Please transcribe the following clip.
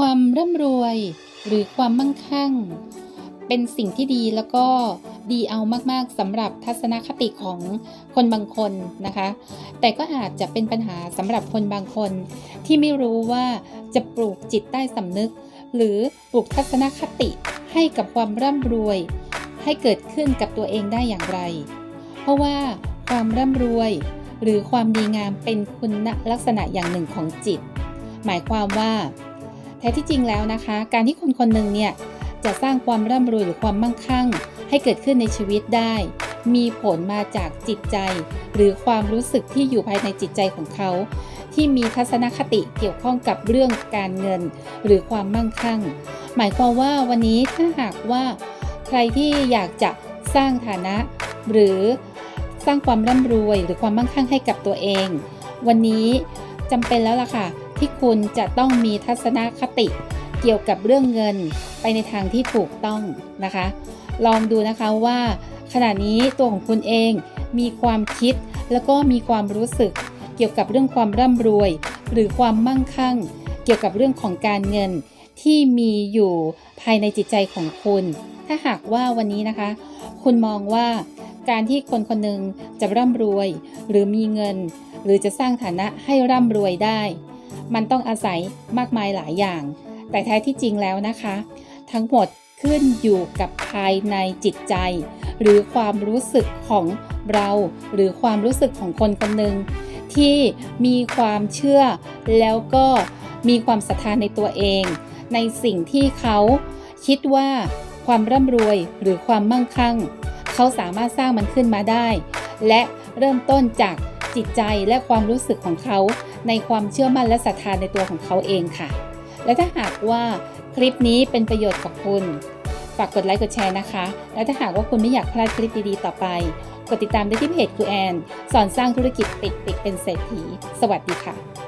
ความร่ำรวยหรือความมั่งคั่ง เป็นสิ่งที่ดีแล้วก็ดีเอามากๆสำหรับทัศนคติของคนบางคนนะคะ แต่ก็อาจจะเป็นปัญหาสำหรับคนบางคน ที่ไม่รู้ว่าจะปลูกจิตใต้สำนึก หรือปลูกทัศนคติให้กับความร่ำรวย ให้เกิดขึ้นกับตัวเองได้อย่างไร เพราะว่าความร่ำรวย หรือความดีงามเป็นคุณลักษณะอย่างหนึ่งของจิต หมายความว่า ท้ที่จริงแล้วนะคะ การที่คนคนหนึ่งเนี่ยจะสร้างความร่ำรวยหรือความมั่งคั่ง ให้เกิดขึ้นในชีวิตได้ มีผลมาจากจิตใจ หรือความรู้สึกที่อยู่ภายในจิตใจของเขา ที่มีทัศนคติเกี่ยวข้องกับเรื่องการเงิน หรือความมั่งคั่ง หมายความว่าวันนี้ถ้าหากว่า ใครที่อยากจะสร้างฐานะ หรือสร้างความร่ำรวย หรือความมั่งคั่งให้กับตัวเอง วันนี้จำเป็นแล้วล่ะค่ะ ที่คุณจะต้องมีทัศนคติเกี่ยวกับเรื่องเงินไปในทางที่ถูกต้องนะคะ ลองดูนะคะว่า ขณะนี้ตัวของคุณเองมีความคิดแล้วก็มีความรู้สึก เกี่ยวกับเรื่องความร่ำรวย หรือความมั่งคั่ง เกี่ยวกับเรื่องของการเงินที่มีอยู่ภายในจิตใจของคุณ ถ้าหากว่าวันนี้นะคะ คุณมองว่าการที่คนคนหนึ่งจะร่ำรวย หรือมีเงิน หรือจะสร้างฐานะให้ร่ำรวยได้ มันต้องอาศัยมากมายหลายอย่าง แต่แท้ที่จริงแล้วนะคะ ทั้งหมดขึ้นอยู่กับภายในจิตใจ หรือความรู้สึกของเรา หรือความรู้สึกของคนคนหนึ่งที่มีความเชื่อ แล้วก็มีความศรัทธาในตัวเอง ในสิ่งที่เขาคิดว่าความร่ำรวยหรือความมั่งคั่ง เขาสามารถสร้างมันขึ้นมาได้ และเริ่มต้นจาก จิตใจและความรู้สึกของเขา ในความเชื่อมั่นและศรัทธาในตัวของเขาเองค่ะ และถ้าหากว่าคลิปนี้เป็นประโยชน์กับคุณ ฝากกดไลค์กดแชร์นะคะ และถ้าหากว่าคุณไม่อยากพลาดคลิปดีๆต่อไป กดติดตามได้ที่เพจครูแอน สอนสร้างธุรกิจติดติดเป็นเศรษฐี สวัสดีค่ะ